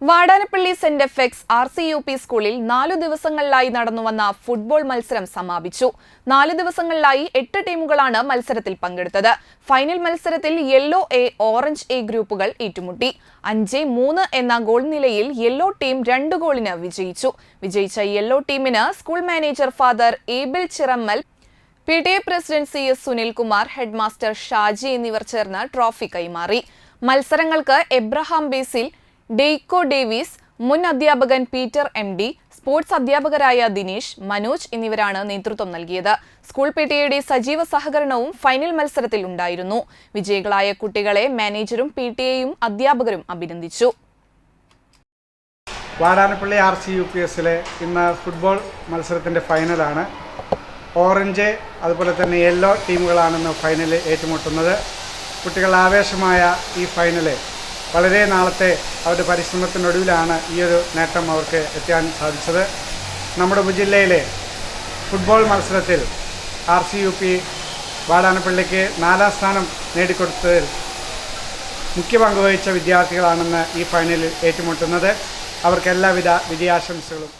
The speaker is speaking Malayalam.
Vadanappally saint F X R C U P സ്കൂളിൽ നാലു ദിവസങ്ങളിലായി നടന്നുവന്ന ഫുട്ബോൾ മത്സരം സമാപിച്ചു. നാല് ദിവസങ്ങളിലായി എട്ട് ടീമുകളാണ് മത്സരത്തിൽ പങ്കെടുത്തത്. ഫൈനൽ മത്സരത്തിൽ യെല്ലോ എ ഓറഞ്ച് എ ഗ്രൂപ്പുകൾ ഏറ്റുമുട്ടി. അഞ്ച് മൂന്ന് എന്ന ഗോൾ നിലയിൽ യെല്ലോ ടീം രണ്ട് ഗോളിന് വിജയിച്ചു. വിജയിച്ച യെല്ലോ ടീമിന് school manager father Abel Chirammal P T A president C S Sunilkumar headmaster Shaji എന്നിവർ ചേർന്ന് ട്രോഫി കൈമാറി. മത്സരങ്ങൾക്ക് എബ്രഹാം ബേസിൽ ഡെയ്ക്കോ ഡേവിസ് മുൻ അധ്യാപകൻ പീറ്റർ എം ഡി സ്പോർട്സ് അധ്യാപകരായ ദിനേശ് മനോജ് എന്നിവരാണ് നേതൃത്വം നൽകിയത്. സ്കൂൾ പിടിഎയുടെ സജീവ സഹകരണവും ഫൈനൽ മത്സരത്തിൽ ഉണ്ടായിരുന്നു. വിജയികളായ കുട്ടികളെ മാനേജറും പി അധ്യാപകരും അഭിനന്ദിച്ചു. Vadanappally R C U P എസിലെ ഇന്ന് ഫുട്ബോൾ മത്സരത്തിന്റെ ഫൈനലാണ്. ഓറഞ്ച് അതുപോലെ തന്നെ യെല്ലോ ടീമുകളാണെന്ന് ഫൈനലിൽ ഏറ്റുമുട്ടുന്നത്. കുട്ടികൾ ആവേശമായ ഈ ഫൈനൽ വളരെ നാളത്തെ അവരുടെ പരിശ്രമത്തിനൊടുവിലാണ് ഈ ഒരു നേട്ടം അവർക്ക് എത്താൻ സാധിച്ചത്. നമ്മുടെ ഉപജില്ലയിലെ ഫുട്ബോൾ മത്സരത്തിൽ ആർ സി യു പി വാടാനപ്പള്ളിക്ക് നാലാം സ്ഥാനം നേടിക്കൊടുത്തതിൽ മുഖ്യ പങ്കുവഹിച്ച വിദ്യാർത്ഥികളാണെന്ന് ഈ ഫൈനലിൽ ഏറ്റുമുട്ടുന്നത്. അവർക്ക് എല്ലാവിധ വിജയാശംസകളും